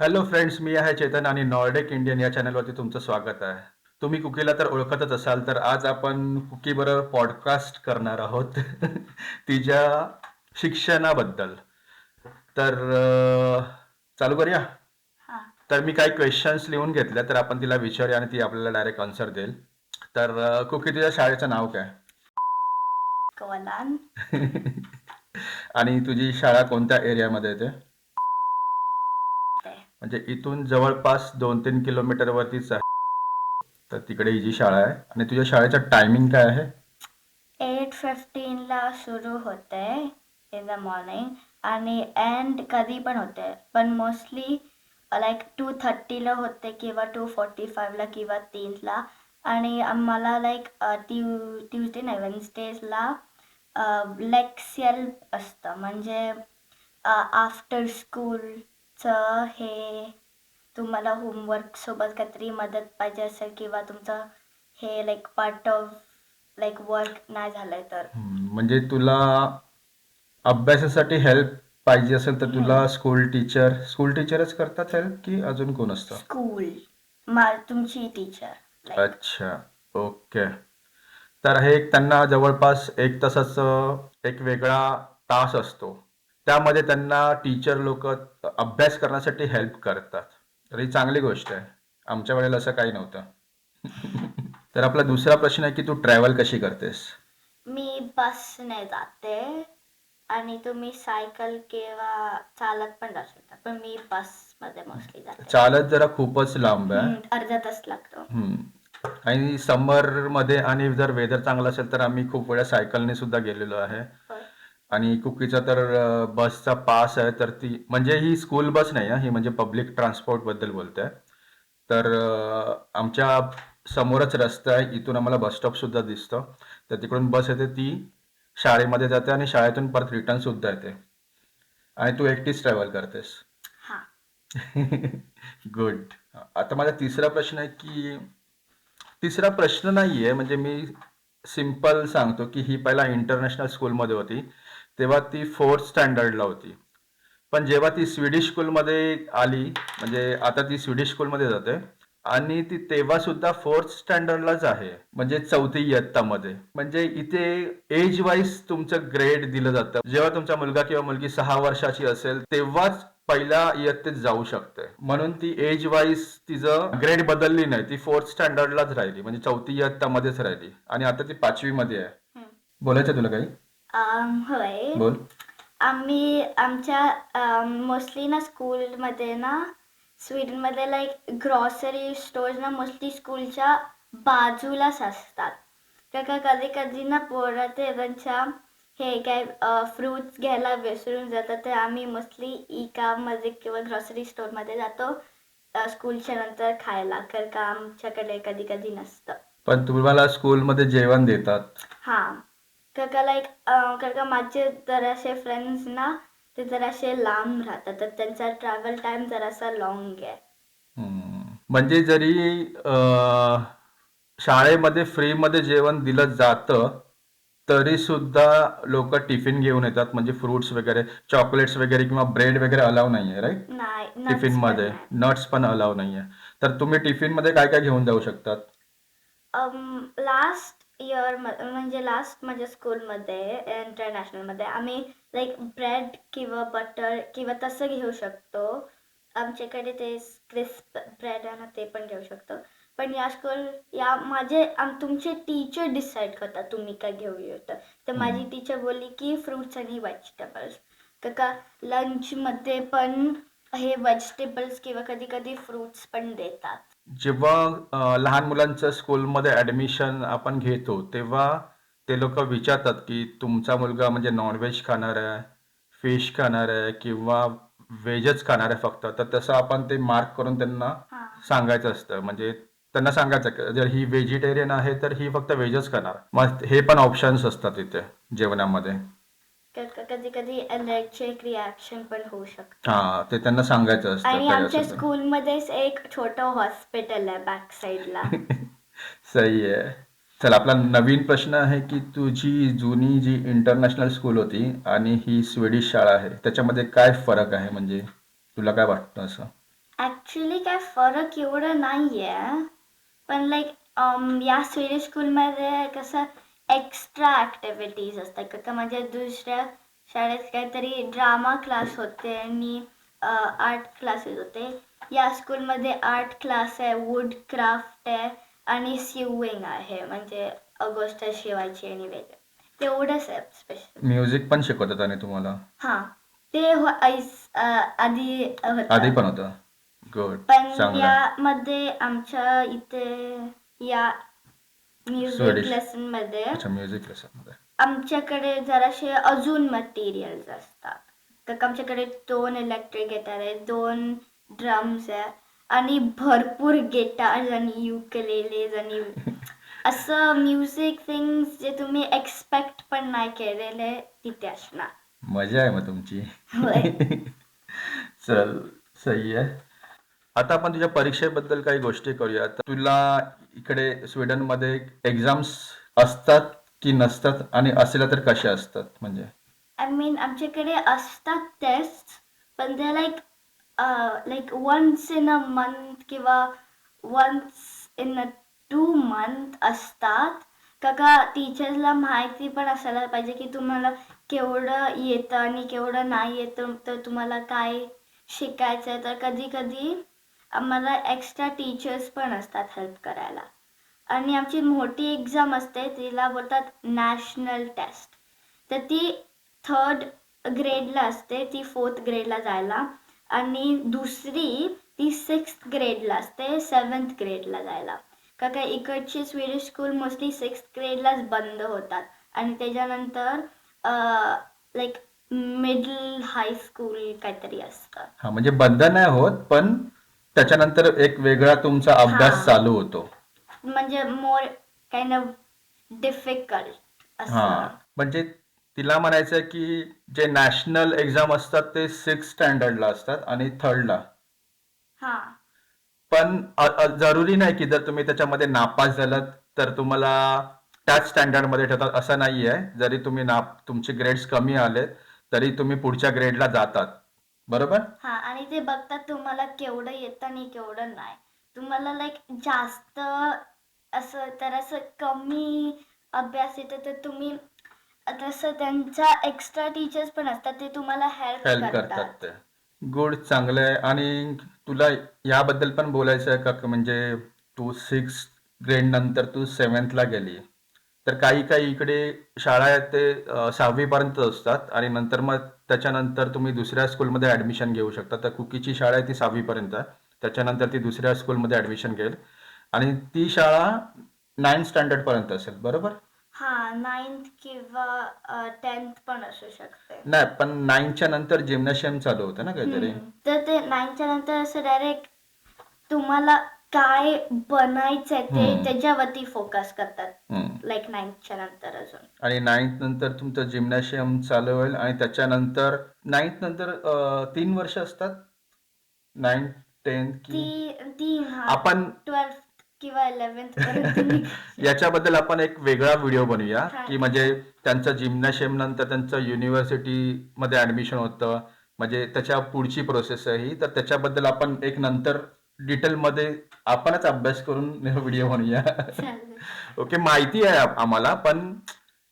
Hello friends मी आहे चेतन आणि Nordic Indian या चॅनलवरती तुमचं स्वागत आहे. तुम्ही कुकीला तर ओळखतच असाल तर आज आपण कुकी बरोबर पॉडकास्ट करणार आहोत. तिच्या शिक्षणाबद्दल. तर चालू करूया? हा. तर मी काही क्वेश्चन्स लिहून घेतल्या तर आपण तिला विचारूया आणि ती आपल्याला डायरेक्ट आन्सर देईल. तर कुकी तुझ्या शाळेचं नाव काय? आणि तुझी शाळा कोणत्या एरियामध्ये येते म्हणजे इथून जवळपास दोन तीन किलोमीटरवरतीच आहे. तर तिकडे ही जी शाळा आहे. आणि तुझ्या शाळेचा टायमिंग काय आहे? एट फिफ्टीनला सुरू होते इन द मॉर्निंग आणि एंड कधी पण होते. पण मोस्टली लाईक टू थर्टीला होते किंवा टू फोर्टी फाईव्हला किंवा तीनला आणि आम्हाला लाईक ट्यू ट्यूजडे नाही वेन्सडेजला लेक्सियल असतं. म्हणजे आफ्टर स्कूल स्कूलचं हे. तुम्हाला होमवर्क सोबत काहीतरी मदत पाहिजे असेल किंवा तुमचं हे like part of like work नाही झालंय तर. म्हणजे तुला अभ्यासासाठी हेल्प पाहिजे असेल तर तुला स्कूल टीचर स्कूल टीचरच करतात हेल्प की अजून कोण असतं? स्कूल मा तुमची टीचर अच्छा ओके तर हे एक त्यांना जवळपास एक तासाचं एक वेगळा तास असतो. त्यामध्ये त्यांना टीचर लोक अभ्यास करण्यासाठी हेल्प करतात. तर ही चांगली गोष्ट आहे. आमच्या वेळेला असं काही नव्हतं. तर आपला दुसरा प्रश्न आहे की तू ट्रॅव्हल कशी करतेस? मी बसने जाते आणि तुम्ही सायकल किंवा चालत पण जाऊ शकता पण मी बसमध्ये मोस्टली जाते. चालत जरा खूपच लांब आहे. हम्म, अर्धा तास लागतो. हम्म. आणि समरमध्ये आणि जर वेदर चांगला असेल तर आम्ही खूप वेळा सायकलने सुद्धा गेलेलो आहे. होय. आणि कुकीचा तर अ, बसचा पास आहे तर ती म्हणजे ही स्कूल बस नाही आहे ही म्हणजे पब्लिक ट्रान्सपोर्टबद्दल बोलते तर अ, आमच्या समोरच रस्ता आहे इथून आम्हाला बस स्टॉप सुद्धा दिसतं. तर तिकडून बस येते ती शाळेमध्ये जाते आणि शाळेतून परत रिटर्न सुद्धा येते. आणि तू एकटीच ट्रॅव्हल करतेस. हा. गुड आता माझा तिसरा प्रश्न आहे की तिसरा प्रश्न नाही आहे म्हणजे मी सिंपल सांगतो की ही पहिला इंटरनॅशनल स्कूलमध्ये होती. तेव्हा ती फोर्थ स्टँडर्डला होती. पण जेव्हा ती स्वीडिश स्कूलमध्ये आली म्हणजे आता ती स्वीडिश स्कूलमध्ये जाते आणि ती तेव्हा सुद्धा फोर्थ स्टँडर्डलाच आहे म्हणजे चौथी इयत्तामध्ये. म्हणजे इथे एज वाईज तुमचं ग्रेड दिलं जातं. जेव्हा तुमचा मुलगा किंवा मुलगी सहा वर्षाची असेल तेव्हाच पहिल्या इयत्तेत जाऊ शकते. म्हणून ती एज वाईज तिचं ग्रेड बदलली नाही. ती फोर्थ स्टँडर्डलाच राहिली म्हणजे चौथी इयत्तामध्येच राहिली. आणि आता ती पाचवी मध्ये आहे. बोलायचं तुला काही? होय. बोल. आम्ही आमच्या मोस्टली ना स्कूलमध्ये ना स्वीडनमध्ये लाईक ग्रॉसरी स्टोर्स ना मोस्टली स्कूलच्या बाजूलाच असतात. का का कधी कधी ना पोरं ते त्यांच्या हे काय फ्रुट्स घ्यायला विसरून जातात. तर आम्ही मोस्टली ई काममध्ये किंवा ग्रॉसरी स्टोअरमध्ये जातो स्कूलच्या नंतर खायला. कारण का आमच्याकडे कधी कधी नसतं. पण तुम्हाला स्कूलमध्ये जेवण देतात. हां. कारण का लाईक कारण का माझे जरासे फ्रेंड्स ना ते जरासे लांब राहतात. तर त्यांचा ट्रॅव्हल टाइम जरासा लॉंग आहे. हम्म. म्हणजे जरी अं, शाळेमध्ये फ्रीमध्ये जेवण दिलं जातं तरी सुद्धा लोक टिफिन घेऊन येतात. म्हणजे फ्रुट्स वगैरे चॉकलेट्स वगैरे किंवा ब्रेड वगैरे अलाव नाहीये राईट नाही टिफिन पण मध्ये. नाही. नट्स पण अलाव नाहीये. तर तुम्ही टिफिनमध्ये काय काय घेऊन जाऊ शकतात? लास्ट इयर म्हणजे लास्ट माझ्या स्कूलमध्ये इंटरनॅशनलमध्ये आम्ही लाईक ब्रेड किंवा बटर किंवा तसं घेऊ शकतो. आमच्याकडे ते क्रिस्प ब्रेड आहे ना ते पण घेऊ शकतो. पण या स्कूल या माझे आम तुमचे टीचर डिसाईड करतात तुम्ही काय घेऊ येतं तर. माझी टीचर बोलली की फ्रुट्स आणि व्हेजिटेबल्स का लंचमध्ये पण हे व्हेजिटेबल्स किंवा कधी कधी फ्रुट्स पण देतात. जेव्हा लहान मुलांचं स्कूलमध्ये ऍडमिशन आपण घेतो तेव्हा ते लोक विचारतात की तुमचा मुलगा म्हणजे नॉनव्हेज खाणार आहे फिश खाणार आहे किंवा व्हेजच खाणार आहे फक्त. तर तसं आपण ते मार्क करून त्यांना हां. सांगायचं असतं. म्हणजे त्यांना सांगायचं की जर ही व्हेजिटेरियन आहे तर ही फक्त व्हेजच खाणार. मग हे पण ऑप्शन्स असतात इथे जेवणामध्ये. कधी कधी अलर्जिक रिॲक्शन पण होऊ शकतं. हा ते त्यांना सांगायचं असतं आणि आमच्या असं तर. स्कूलमध्येच एक छोटं हॉस्पिटल आहे बॅक साईडला सही आहे. चल आपला नवीन प्रश्न आहे की तुझी जुनी जी इंटरनॅशनल स्कूल होती आणि ही स्वीडिश शाळा आहे त्याच्यामध्ये काय फरक आहे? म्हणजे तुला काय वाटतं असं? ॲक्च्युली काय फरक एवढं नाही आहे पण लाईक या स्विडिश स्कूलमध्ये कसं एक्स्ट्रा ॲक्टिव्हिटीज असतात. का म्हणजे दुसऱ्या शाळेत काहीतरी ड्रामा क्लास होते आणि आर्ट क्लासेस होते. या स्कूलमध्ये आर्ट क्लास आहे वूड क्राफ्ट आहे आणि सिविंग आहे. म्हणजे गोष्ट शिवायची आणि वेगळं. तेवढंच आहे स्पेशल म्युझिक पण शिकवतात आणि तुम्हाला? हां. ते हो ऐस- अ, आधी होतं. आधी पण होतं. गुड पण चांगलं. यामध्ये आमच्या इथे या म्युझिक. लेसनमध्ये अच्छा म्युझिक लेसनमध्ये. आमच्याकडे जराशे अजून मटेरियल्स असतात. तर आमच्याकडे दोन इलेक्ट्रिक गिटार आहे दोन ड्रम्स आहे आणि भरपूर गिटार्स आणि युकेलेलेज आणि असं म्युझिक थिंग्स जे तुम्ही एक्सपेक्ट पण नाही केलेले तिथे असणार. मजा आहे मग तुमची. होय. चल सही आहे. आता आपण तुझ्या परीक्षेबद्दल काही गोष्टी करूया. तुला इकडे स्वीडनमध्ये एक्झाम्स असतात की नसतात आणि असल्या तर कशा असतात म्हणजे? आय मीन आमच्याकडे असतात टेस्ट पण ते like like once in a month किंवा once in a two month असतात. का का टीचर्सला माहिती पण असायला पाहिजे की तुम्हाला केवढं येतं आणि केवढं नाही येतं तर तुम्हाला काय शिकायचं आहे तर कधी कधी आम्हाला एक्स्ट्रा टीचर्स पण असतात हेल्प करायला. आणि आमची मोठी एक्झाम असते तिला बोलतात नॅशनल टेस्ट तर ती थर्ड ग्रेडला असते ती फोर्थ ग्रेडला जायला. आणि दुसरी ती सिक्स ग्रेडला असते सेवन्थ ग्रेडला जायला. का काय इकडची स्वीडिश स्कूल मोस्टली सिक्स ग्रेडलाच बंद होतात. आणि त्याच्यानंतर लाईक मिडल हाय स्कूल काहीतरी असतं. हा म्हणजे बंद नाही होत पण त्याच्यानंतर एक वेगळा तुमचा अभ्यास हा. चालू होतो. म्हणजे मोर काइंड ऑफ डिफिकल्ट हा. म्हणजे तिला म्हणायचं की जे नॅशनल एक्झाम असतात ते सिक्स स्टँडर्डला असतात आणि थर्डला हां. पण अ- अ- जरुरी नाही की जर तुम्ही त्याच्यामध्ये नापास झालात तर तुम्हाला त्याच स्टँडर्डमध्ये ठेवतात. असं नाही आहे जरी तुम्ही ना तुमचे ग्रेड्स कमी आले तरी तुम्ही पुढच्या ग्रेडला जातात. बरोबर? हा आणि ते बघतात तुम्हाला केवढं येतं आणि केवढं नाही. तुम्हाला लाईक जास्त असं तर असं कमी अभ्यास येतं तर तुम्ही तसं त्यांचा एक्स्ट्रा टीचर्स पण असतात ते तुम्हाला हेल्प हेल्प करतात. ते. गुड चांगलं आहे. आणि तुला याबद्दल पण बोलायचं आहे का? की म्हणजे तू सिक्स ग्रेड नंतर तू सेवन्थला गेली. तर काही काही इकडे शाळा आहेत ते सहावीपर्यंत असतात आणि नंतर मग त्याच्यानंतर तुम्ही दुसऱ्या स्कूलमध्ये ॲडमिशन घेऊ शकता. तर कुकीची शाळा आहे ती सहावीपर्यंत आहे. त्याच्यानंतर ती दुसऱ्या स्कूलमध्ये ॲडमिशन घेईल. आणि ती शाळा नाईन्थ स्टँडर्डपर्यंत असेल बरोबर? हा नाईन्थ किंवा टेन्थ पण असू शकते. नाही पण नाईनच्या नंतर जिम्नॅशियम चालू होतं ना काहीतरी. तर ते नाईनच्या नंतर असं डायरेक्ट तुम्हाला काय बनायचंय ते हम्म. त्याच्यावरती फोकस करतात. हम्म. लाईक नाईन्थच्या नंतर अजून. आणि नाईन्थ नंतर तुमचं जिम्नॅशियम चालू होईल आणि त्याच्यानंतर नाईन्थ नंतर अं, तीन वर्ष असतात? नाईन्थ टेन्थ की ती ती आपण ट्वेल्थ किंवा इलेव्हन्थ पर्यंत याच्याबद्दल आपण एक वेगळा व्हिडिओ बनवूया हा. की म्हणजे त्यांचं जिम्नॅशियम नंतर त्यांचं युनिव्हर्सिटी मध्ये ऍडमिशन होतं. म्हणजे त्याच्या पुढची प्रोसेस आहे ही. तर त्याच्याबद्दल आपण एक नंतर डिटेल मध्ये आपणच अभ्यास करून व्हिडिओ बनवूया. ओके माहिती आहे आम्हाला पण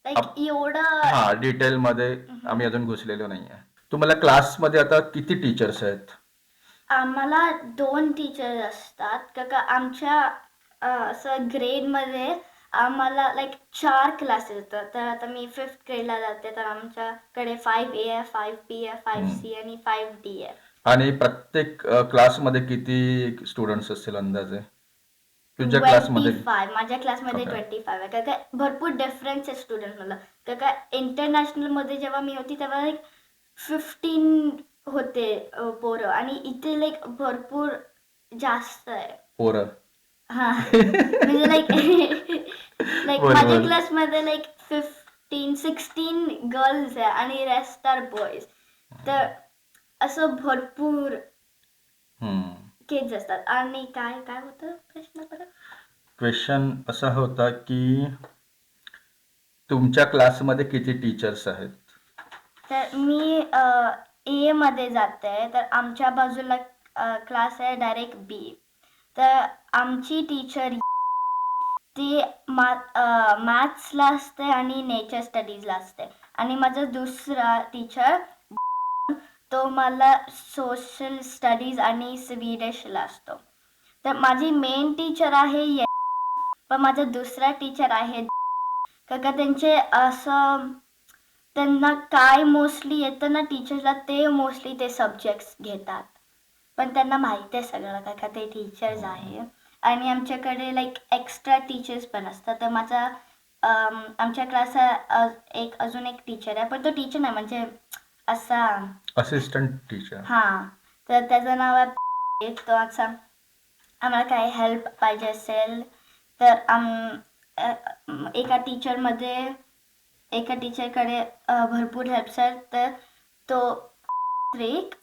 लाईक एवढं हा डिटेल मध्ये आम्ही अजून घुसलेलो नाहीये. तुम्हाला क्लासमध्ये आता किती टीचर्स आहेत? आम्हाला दोन टीचर असतात. का का आमच्या अ, असं ग्रेडमध्ये आम्हाला लाईक चार क्लासेस येतात. तर आता मी फिफ्थ ग्रेडला जाते तर आमच्याकडे फाईव्ह ए आहे फाईव्ह बी आहे फाईव्ह सी आणि फाईव्ह डी आहे. आणि प्रत्येक क्लासमध्ये किती स्टुडंट्स असतील अंदाजे? तुझ्या ट्वेंटी क्लासमध्ये फाय माझ्या क्लासमध्ये. ट्वेंटी फाय आहे. का काय भरपूर डिफरन्स आहे स्टुडंट मला का काय इंटरनॅशनलमध्ये जेव्हा मी होती तेव्हा लाईक फिफ्टीन होते अ, पोरं. आणि इथे लाईक भरपूर जास्त आहे. पोरं. हा. म्हणजे लाईक लाईक बरोबर. माझ्या क्लासमध्ये लाईक फिफ्टीन सिक्स्टीन गर्ल्स आहे आणि रेस्ट आर बॉईज तर असं भरपूर किड्स असतात. आणि काय काय होतं? प्रश्न परत क्वेश्चन असा होता की तुमच्या क्लासमध्ये किती टीचर्स आहेत? तर मी ए मध्ये जाते. तर आमच्या बाजूला क्लास आहे डायरेक्ट बी तर आमची टीचर ती मॅथ्सला असते आणि नेचर स्टडीजला असते. आणि माझा दुसरा टीचर तो मला सोशल स्टडीज आणि स्वीडिशला असतो. तर माझी मेन टीचर आहे ये- पण माझा दुसरा टीचर आहे का का त्यांचे असं त्यांना काय मोस्टली येतं ना टीचरला ते मोस्टली ते सब्जेक्ट्स घेतात. पण त्यांना माहिती आहे सगळं का का ते टीचर्स आहे. आणि आमच्याकडे लाईक एक्स्ट्रा टीचर्स पण असतात. तर माझा आमच्या क्लासचा एक अजून एक टीचर आहे. पण तो टीचर नाही म्हणजे असा. असिस्टंट टीचर हां. तर त्याचं नाव आहे तो असा. आम्हाला काही हेल्प पाहिजे असेल तर आम अ, म, एका टीचरमध्ये एका टीचरकडे अ, भरपूर हेल्प्स आहेत तर तो त्रिक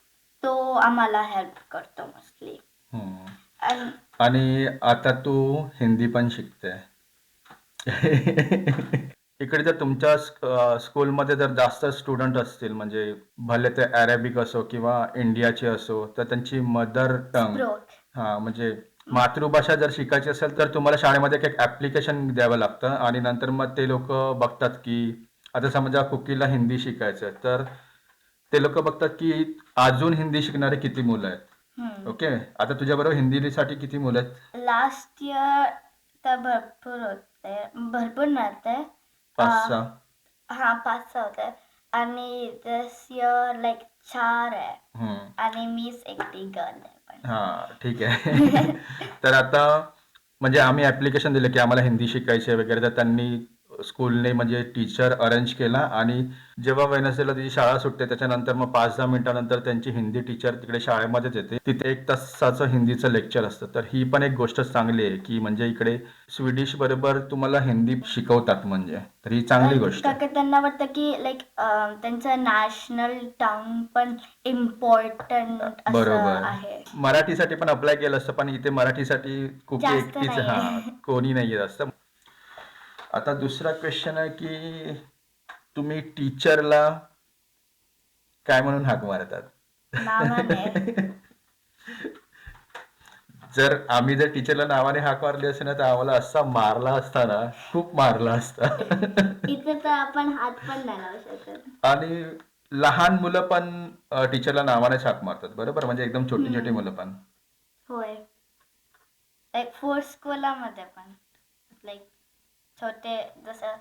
तो आम्हाला हेल्प करतो मोस्टली आणि आणि आता तू हिंदी पण शिकते. इकडे जर तुमच्या स्क- अ, स्कूलमध्ये जर जास्त स्टुडंट असतील म्हणजे भले ते अरेबिक असो किंवा इंडियाचे असो तर त्यांची मदर टंग हा म्हणजे मातृभाषा जर शिकायची असेल तर तुम्हाला शाळेमध्ये एक ऍप्लिकेशन द्यावं लागतं. आणि नंतर मग ते लोक बघतात की आता समजा कुकीला हिंदी शिकायचं आहे, तर ते लोक बघतात की अजून हिंदी शिकणारे किती मुलं आहेत? ओके? आता तुझ्याबरोबर हिंदीसाठी किती मुलं आहेत? लास्ट इयर तर भरपूर होते भरपूर नव्हते. पाच अ, सहा हा पाच सहा होते आणि दिस इयर लाईक चार आहे हम्म. आणि मीच एकटी गर्ल आहे पण हा ठीक आहे. तर आता म्हणजे आम्ही ऍप्लिकेशन दिलं की आम्हाला हिंदी शिकायची आहे वगैरे तर त्यांनी स्कूलने म्हणजे टीचर अरेंज केला आणि जेव्हा वेनसडेला तिची शाळा सुटते त्याच्यानंतर मग पाच दहा मिनिटानंतर त्यांची हिंदी टीचर तिकडे शाळेमध्येच येते. तिथे एक तासाचं हिंदीचं लेक्चर असतं. तर ही पण एक गोष्ट चांगली आहे की म्हणजे इकडे स्वीडिश बरोबर तुम्हाला हिंदी शिकवतात म्हणजे. तर ही चांगली गोष्ट त्यांना वाटतं की लाईक त्यांचं नॅशनल टंग पण इम्पॉर्टंट बरोबर. आहे. मराठीसाठी पण अप्लाय केलं असतं पण इथे मराठीसाठी खूप जास्त एकटीच. हा कोणी नाही असतं. आता दुसरा क्वेश्चन आहे की तुम्ही टीचरला काय म्हणून हाक मारतात? जर आम्ही जर टीचरला नावाने हाक मारली असेल ना तर आम्हाला असा मारला असता ना खूप मारला असता. तर आपण हात पण नाही आणि लहान मुलं पण टीचरला नावानेच हाक मारतात बरोबर? म्हणजे एकदम छोटी छोटी मुलं पण. होय. लाईक फोर स्कूलामध्ये पण. लाईक छोटे जसं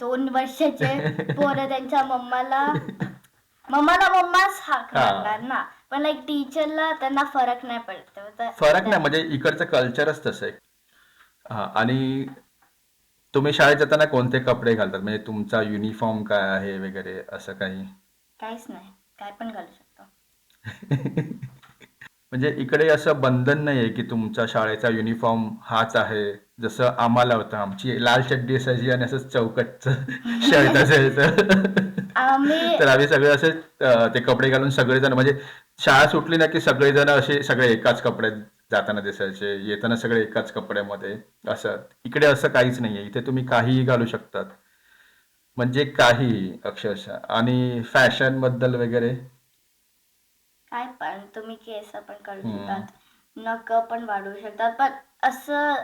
दोन वर्षाचे पोरं त्यांच्या मम्माला मम्माला मम्माच हाक हा. मारणार ना. पण लाईक टीचरला त्यांना फरक नाही पडतो. तर- फरक नाही म्हणजे इकडचं कल्चरच तसं आहे. हा आणि तुम्ही शाळेत जाताना कोणते कपडे घालतात? म्हणजे तुमचा युनिफॉर्म काय आहे वगैरे असं काही? काहीच नाही. काय पण घालू शकतो. म्हणजे इकडे असं बंधन नाही आहे की तुमच्या शाळेचा युनिफॉर्म हाच आहे. जसं आम्हाला होतं आमची लाल चड्डी असायची आणि असं चौकटचं शर्ट असायचं. आम्ही तर आम्ही सगळे असे अं, ते कपडे घालून सगळेजण म्हणजे शाळा सुटली ना की सगळेजण असे सगळे एकाच कपड्यात जाताना दिसायचे येताना सगळे एकाच कपड्यामध्ये. असं इकडे असं काहीच नाहीये. इथे तुम्ही काहीही घालू शकतात. म्हणजे काही अक्षरशः. आणि फॅशनबद्दल वगैरे? काय पण तुम्ही केस पण काढू हम्म. शकतात. नख पण वाढवू शकतात. पण असं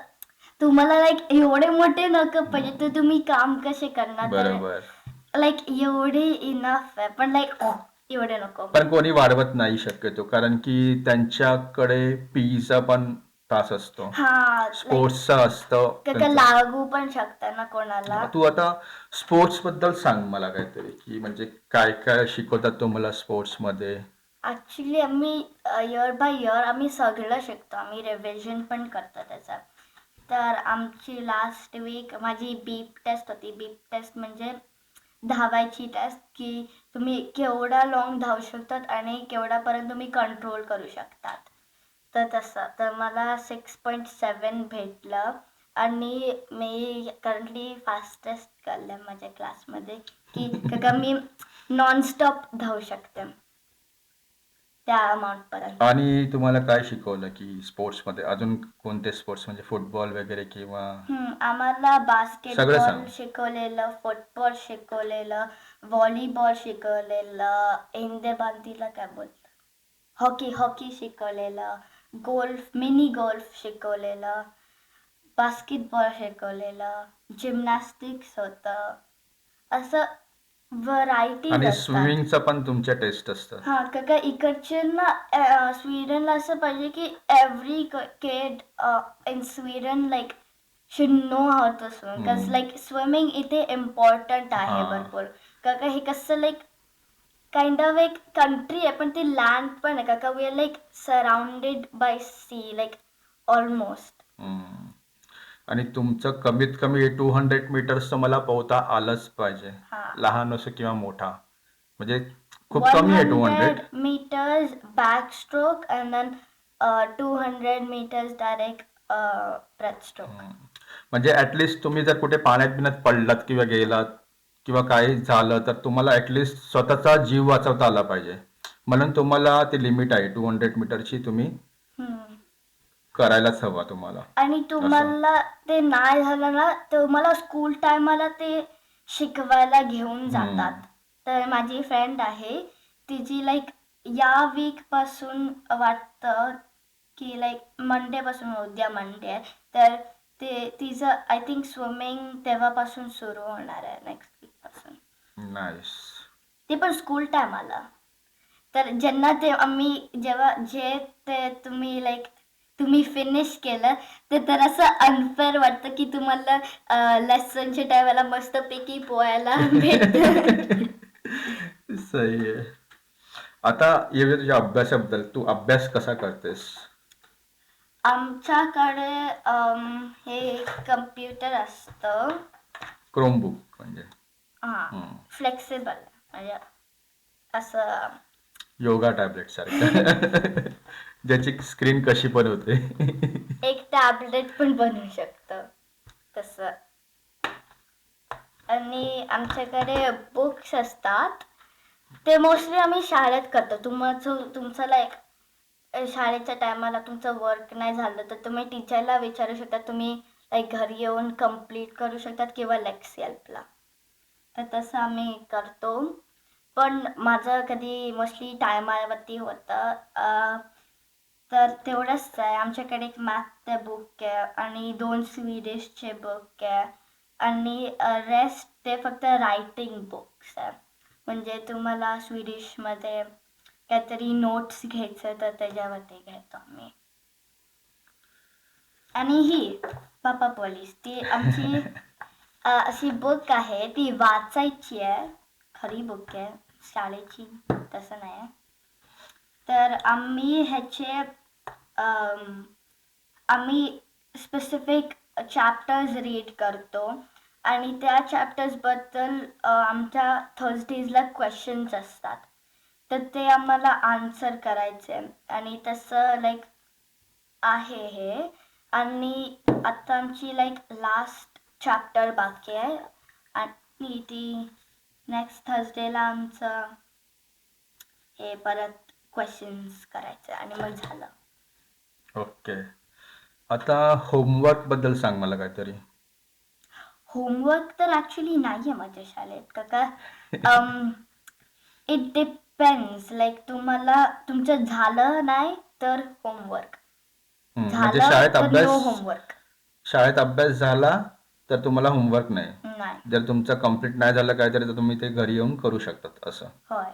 तुम्हाला लाईक एवढे मोठे नख पाहिजे तर तुम्ही काम कसे करणार? बरोबर. लाईक एवढे इनफ आहे. पण लाईक एवढे नको. पण कोणी वाढवत नाही शक्यतो कारण की त्यांच्याकडे पीचा पण तास असतो. हा स्पोर्ट्सचा असतं का त्यांचं. लागू पण शकता ना कोणाला? तू आता स्पोर्ट्सबद्दल सांग मला काहीतरी की म्हणजे काय काय शिकवतात तुम्हाला स्पोर्ट्समध्ये? ऍक्च्युली आम्ही इयर बाय इयर आम्ही सगळं शिकतो. आम्ही रिव्हिजन पण करतो त्याचा तर आमची लास्ट वीक माझी बीप टेस्ट होती. बीप टेस्ट म्हणजे धावायची टेस्ट की तुम्ही केवढा लॉंग धावू शकतात आणि केवढापर्यंत तुम्ही कंट्रोल करू शकतात. तर तसं. तर मला सिक्स पॉईंट सेवन भेटलं आणि मी करंटली फास्टेस्ट करलं माझ्या क्लासमध्ये की का मी नॉनस्टॉप धावू शकते. त्या अमाऊंटपर्यंत आणि तुम्हाला काय शिकवलं की स्पोर्ट्समध्ये? अजून कोणते स्पोर्ट्स म्हणजे फुटबॉल वगैरे किंवा हम्म, आम्हाला सगळं बास्केटबॉल सांग. शिकवलेलं फुटबॉल शिकवलेलं व्हॉलीबॉल शिकवलेलं इंदे बांधीला काय बोलतात? हॉकी हॉकी शिकवलेलं गोल्फ मिनी गोल्फ शिकवलेलं बास्केटबॉल शिकवलेलं जिमनॅस्टिक्स होतं. असं व्हरायटी आणि स्विमिंगचं पण तुमच्या टेस्ट असतं हा का का इकडचे ना अ, स्वीडनला असं पाहिजे की every kid in Sweden like should know how to swim hmm. Like swimming इथे इम्पॉर्टंट आहे हा. भरपूर का का हे कसं लाईक काइंड ऑफ एक कंट्री आहे पण ती लँड पण आहे का का we are like surrounded by sea like almost hmm. आणि तुमचं कमीत कमी टू हंड्रेड मीटर्स मला पोहता आलंच पाहिजे हा. लहान असो किंवा मोठा म्हणजे खूप कमी आहे two hundred meters backstroke and then uh, 200 meters direct uh, breaststroke. म्हणजे ऍटलिस्ट तुम्ही जर कुठे पाण्यात बिण्यात पडलात किंवा गेलात किंवा काही झालं तर तुम्हाला ऍटलिस्ट स्वतःचा जीव वाचवता आला पाहिजे म्हणून तुम्हाला ते लिमिट आहे टू हंड्रेड मीटरची तुम्ही. करायलाच हवा तुम्हाला. आणि तुम्हाला ते नाही झालं ना तुम्हाला स्कूल टायमाला ते शिकवायला घेऊन जातात. तर माझी फ्रेंड आहे तिची लाईक या वीकपासून वाटतं की लाईक मंडे पासून उद्या मंडे आहे तर ते तिचं आय थिंक स्विमिंग तेव्हापासून सुरू होणार आहे नेक्स्ट वीकपासून. नाईस ते पण स्कूल टायमाला तर ज्यांना ते आम्ही जेव्हा जे ते तुम्ही लाईक तुम्ही फिनिश केलं ते तर असं अनफेअर वाटतं की तुम्हाला लेसनच्या टायमाला मस्तपैकी पोहायला सही आहे. आता येऊया तुझ्या अभ्यासाबद्दल. तू अभ्यास कसा करतेस? आमच्याकडे हे कम्प्युटर असतं. क्रोमबुक म्हणजे? हां. फ्लेक्सिबल म्हणजे असं योगा टॅबलेट सारखं. ज्याची स्क्रीन कशी पण होते. एक टॅबलेट पण बनवू शकतो. तसं. आणि आमच्याकडे बुक्स असतात. ते मोस्टली आम्ही शाळेत करतो. तुमचं तुमचं लाईक शाळेच्या टायमाला तुमचं वर्क नाही झालं तर तुम्ही टीचरला विचारू शकता. तुम्ही लाईक घरी येऊन कंप्लीट करू शकतात किंवा लेक्स हेल्पला तर तसं आम्ही करतो. पण माझं कधी मोस्टली टायमावरती होतं. तर तेवढंच आहे. आमच्याकडे एक मॅथचे बुक आहे आणि दोन स्वीडिशचे बुक आहे. आणि रेस्ट ते फक्त रायटिंग बुक्स आहे. म्हणजे तुम्हाला स्वीडिशमध्ये काहीतरी नोट्स घ्यायचं तर त्याच्यावरती घेतो आम्ही. आणि ही पापा पोलीस ती आमची अशी बुक आहे. ती वाचायची आहे. खरी बुक आहे. शाळेची तसं नाही आहे. तर आम्ही ह्याचे आम्ही स्पेसिफिक चॅप्टर्स रीड करतो. आणि त्या चॅप्टर्सबद्दल आमच्या थर्सडेजला क्वेश्चन्स असतात. तर ते आम्हाला आन्सर करायचे. आणि तसं लाईक आहे हे. आणि आता आमची लाईक लास्ट चॅप्टर बाकी आहे. आणि ती नेक्स्ट थर्सडेला आमचं हे परत क्वेश्चन्स करायचे आणि मग झालं. ओके आता होमवर्कबद्दल सांग मला काहीतरी. होमवर्क तर ॲक्च्युली नाही आहे माझ्या शाळेत का का इट डिपेंड्स लाईक तुम्हाला तुमचं झालं नाही तर होमवर्क हम्म, म्हणजे शाळेत नो अभ्यास होमवर्क शाळेत अभ्यास झाला तर तुम्हाला होमवर्क नाही. नाही. जर तुमचं कंप्लीट नाही झालं काहीतरी तर तुम्ही ते घरी येऊन करू शकतात असं. होय.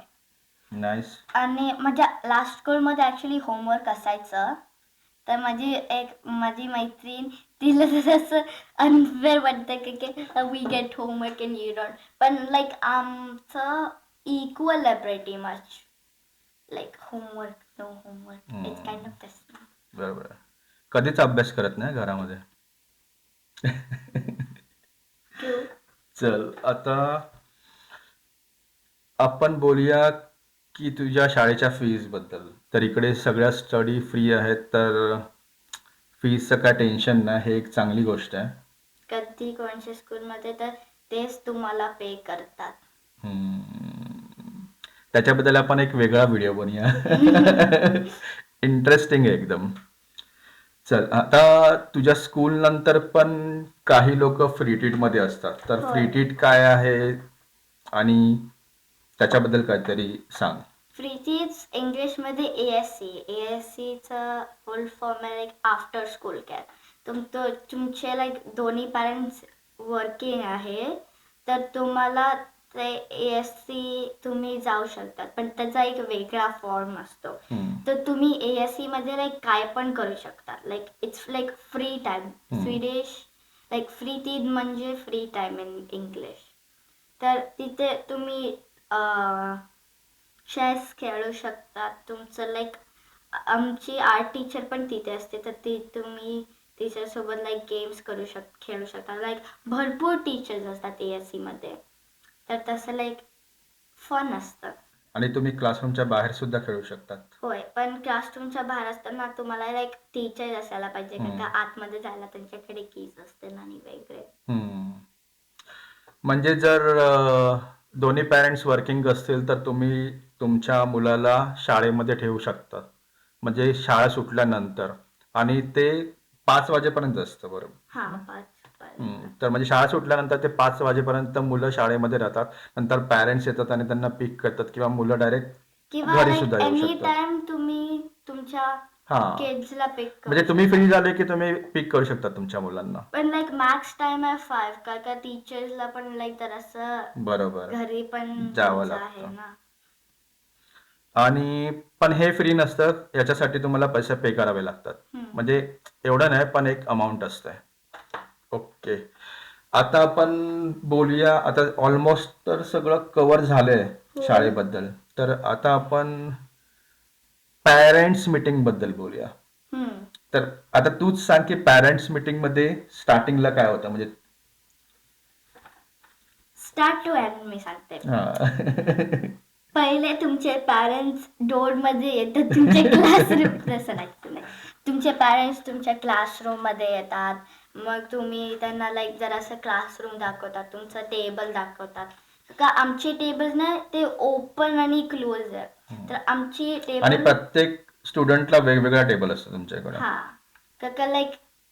नाईस आणि माझ्या लास्ट स्कूलमध्ये ॲक्च्युली होमवर्क असायचं. तर माझी एक माझी मैत्रीण तिला जसं अनफेअर वाटतं की की we get homework in you don't पण लाईक आमचं इक्वल आहे pretty much like homework no homework it's kind of this बरोबर आहे. कधीच अभ्यास करत नाही घरामध्ये. चल आता आपण बोलूया की तुझ्या शाळेच्या फीजबद्दल. तर इकडे सगळ्या स्टडी फ्री आहेत तर फीजचं काय टेन्शन नाही हे एक चांगली गोष्ट आहे. कधी कोणत्या स्कूलमध्ये तर तेच तुम्हाला पे करतात. हम्म. त्याच्याबद्दल आपण एक वेगळा व्हिडिओ बनवूया. इंटरेस्टिंग आहे एकदम. चल आता तुझ्या स्कूल नंतर पण काही लोक फ्री टीटमध्ये असतात. तर होय. फ्री टीट काय आहे? आणि त्याच्याबद्दल काहीतरी सांग. फ्रीतीच इंग्लिशमध्ये A S C A S सीचं फुल फॉर्म आहे लाईक आफ्टर स्कूल केअर तुम तो तुमचे लाईक दोन्ही पॅरेंट्स वर्किंग आहे तर तुम्हाला ते ए एस सी तुम्ही जाऊ शकतात. पण त्याचा एक वेगळा फॉर्म असतो. तर तुम्ही ए एस सी मध्ये लाईक काय पण करू शकता. Like it's like free time. Swedish like free तीन म्हणजे फ्री टाइम इन इंग्लिश तर तिथे तुम्ही चेस खेळू शकतात. तुमचं लाईक आमची आर्ट टीचर पण तिथे असते. तर ती तुम्ही टीचरसोबत लाईक गेम्स करू शक खेळू शकता. लाईक भरपूर टीचर्स असतात ए एस सीमध्ये तर तसं लाईक फन असतं. आणि तुम्ही क्लासरूमच्या बाहेर सुद्धा खेळू शकतात. होय. पण क्लासरूमच्या बाहेर असताना तुम्हाला लाईक टीचर असायला पाहिजे. कारण. का आतमध्ये जायला त्यांच्याकडे कीज असते ना आणि वेगळे हम्म. म्हणजे जर दोन्ही पॅरेंट्स वर्किंग असतील तर तुम्ही तुमच्या मुलाला शाळेमध्ये ठेवू शकता म्हणजे शाळा सुटल्यानंतर. आणि ते पाच वाजेपर्यंत असतं बरोबर? हा पाच. तर म्हणजे शाळा सुटल्यानंतर ते पाच वाजेपर्यंत मुलं शाळेमध्ये राहतात. नंतर पॅरेंट्स येतात आणि त्यांना पिक करतात किंवा मुलं डायरेक्ट किंवा घरी लाईक सुद्धा येऊ एनी शकतात. टाइम तुम्ही तुमच्या हा. किड्सला पिक म्हणजे तुम्ही फ्री झाले की तुम्ही पिक करू शकता तुमच्या मुलांना. पण लाईक मॅक्स टाइम आहे फाईव्ह का? का टीचर्सला पण लाईक तर असं बरोबर. घरी पण जावं लागतं. ना. आणि पण हे फ्री नसतं याच्यासाठी तुम्हाला पैसे पे करावे लागतात. म्हणजे एवढं नाही पण एक अमाऊंट असतंय ओके आता आपण बोलूया आता ऑलमोस्ट तर सगळं कव्हर झालंय हो. शाळेबद्दल तर आता आपण पॅरेंट्स मीटिंगबद्दल बोलूया. तर आता तूच सांग की पॅरेंट्स मीटिंगमध्ये स्टार्टिंगला काय होतं म्हणजे स्टार्ट टू मी सांगते. पहिले तुमचे पॅरेंट्स डोरमध्ये येतात. तुमच्या क्लासरूम तसं नाही तसं नाही. तुमचे पॅरेंट्स तुमच्या क्लासरूममध्ये येतात. मग तुम्ही त्यांना लाईक जर असं क्लासरूम दाखवतात. तुमचं टेबल दाखवतात. का आमचे टेबल ना ते ओपन आणि क्लोज आहे. तर आमची आणि टेबल प्रत्येक स्टुडंटला वेगवेगळा टेबल असतो तुमच्याकडे. हा. का लाईक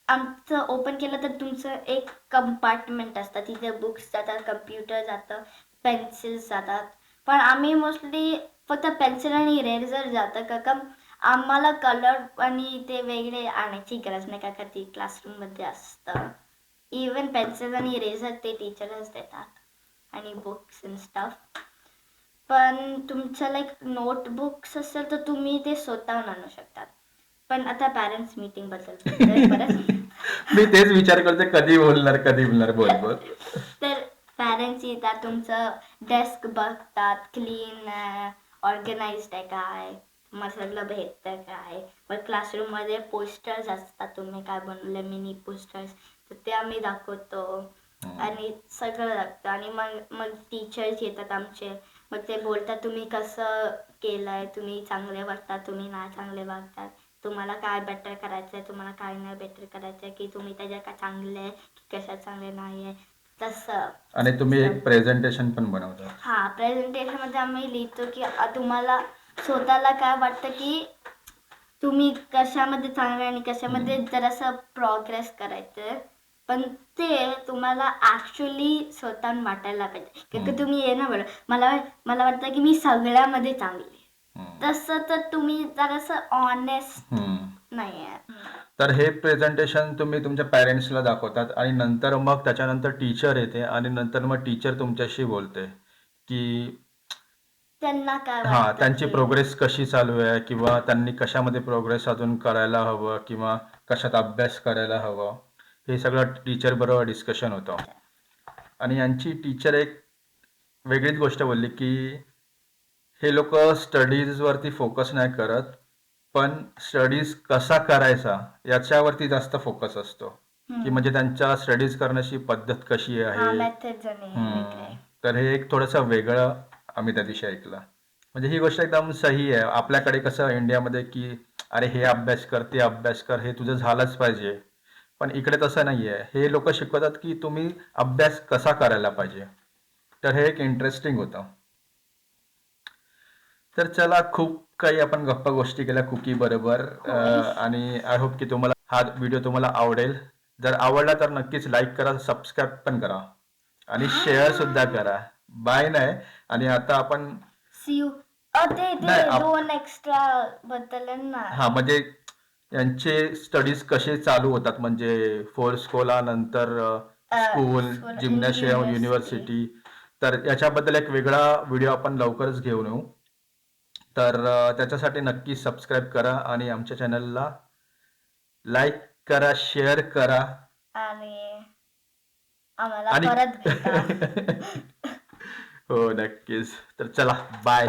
आमचं ओपन केलं तर तुमचं एक कंपार्टमेंट असतं. तिथे बुक्स जातात कम्प्युटर जातं पेन्सिल्स जातात. पण आम्ही मोस्टली फक्त पेन्सिल आणि इरेझर जातं. का का आम्हाला कलर आणि ते वेगळे आणायची गरज नाही का का ती क्लासरूममध्ये असतं. इवन पेन्सिल आणि इरेझर ते टीचरच देतात आणि बुक्स अँड स्टफ पण तुमचं लाईक नोटबुक्स असेल तर तुम्ही ते स्वतःहून आणू शकतात पण आता पॅरेंट्स मीटिंगबद्दल मी तेच विचार करते कधी बोलणार कधी बोलणार? बोल बोल. तर पॅरेंट्स येतात तुमचं डेस्क बघतात क्लीन ऑर्गनाइज्ड आहे काय सगळं भेटतं काय मग क्लासरूममध्ये पोस्टर्स असतात तुम्ही काय बनवलं मिनी पोस्टर्स तर ते आम्ही दाखवतो. आणि सगळं लागतं आणि मग मग टीचर्स येतात आमचे मग ते बोलतात तुम्ही कसं केलंय? तुम्ही चांगले वागतात तुम्ही नाही चांगले वागतात तुम्हाला काय बेटर करायचं आहे तुम्हाला काय नाही बेटर करायचं आहे की तुम्ही त्याच्यात काय चांगले आहे की कशात चांगले नाही आहे तसं आणि तुम्ही एक प्रेझेंटेशन पण बनवता हा प्रेझेंटेशनमध्ये आम्ही लिहितो की अ, तुम्हाला स्वतःला काय वाटतं की तुम्ही कशामध्ये चांगले आणि कशामध्ये जरासं प्रोग्रेस करायचं पण ते तुम्हाला ऍक्च्युली स्वतःहून वाटायला पाहिजे कारण की. तुम्ही ये ना बरं मला मला वाटतं की मी सगळ्यामध्ये चांगली आहे. हम्म. तसं तर तुम्ही जरासं ऑनेस्ट हम्म. नाही तर हे प्रेझेंटेशन तुम्ही तुमच्या पॅरेंट्सला दाखवतात आणि नंतर मग त्याच्यानंतर टीचर येते आणि नंतर मग टीचर तुमच्याशी बोलते की त्यांना काय हा वाटतं त्यांची की- प्रोग्रेस कशी चालू आहे किंवा त्यांनी कशामध्ये प्रोग्रेस अजून करायला हवं किंवा कशात अभ्यास करायला हवं हे सगळं टीचर बरोबर डिस्कशन होतं. आणि यांची टीचर एक वेगळीच गोष्ट बोलली की हे लोक स्टडीजवरती फोकस नाही करत पण स्टडीज कसा करायचा याच्यावरती जास्त फोकस असतो. की. म्हणजे त्यांच्या स्टडीज करण्याची पद्धत कशी आहे? हम्म. तर हे एक थोडंसं वेगळं आम्ही त्या दिवशी ऐकलं. म्हणजे ही गोष्ट एकदम सही आहे. आपल्याकडे कसं इंडियामध्ये की अरे हे अभ्यास कर ते अभ्यास कर हे तुझं झालंच पाहिजे. पण इकडे तसं नाही आहे हे लोक शिकवतात की तुम्ही अभ्यास कसा करायला पाहिजे. तर हे एक इंटरेस्टिंग होतं. तर चला खूप काही आपण गप्पा गोष्टी केल्या कुकी बरोबर आणि आय होप की तुम्हाला हा व्हिडिओ तुम्हाला आवडेल. जर आवडला तर नक्कीच लाईक करा सबस्क्राईब पण करा. आणि शेअर सुद्धा करा. बाय नाही आणि आता आपण दोन एक्स्ट्रा बद्दल हा म्हणजे यांचे स्टडीज कसे चालू होतात? म्हणजे फोर्स्कोला नंतर स्कूल जिम्नॅशियम. युनिव्हर्सिटी तर याच्याबद्दल एक वेगळा व्हिडिओ आपण लवकरच घेऊन येऊ. तर त्याच्यासाठी नक्की सबस्क्राईब करा आणि आमच्या चॅनलला लाईक करा शेअर करा. आणि आम्हाला आणि परत भेटा. हो नक्कीच. तर चला बाय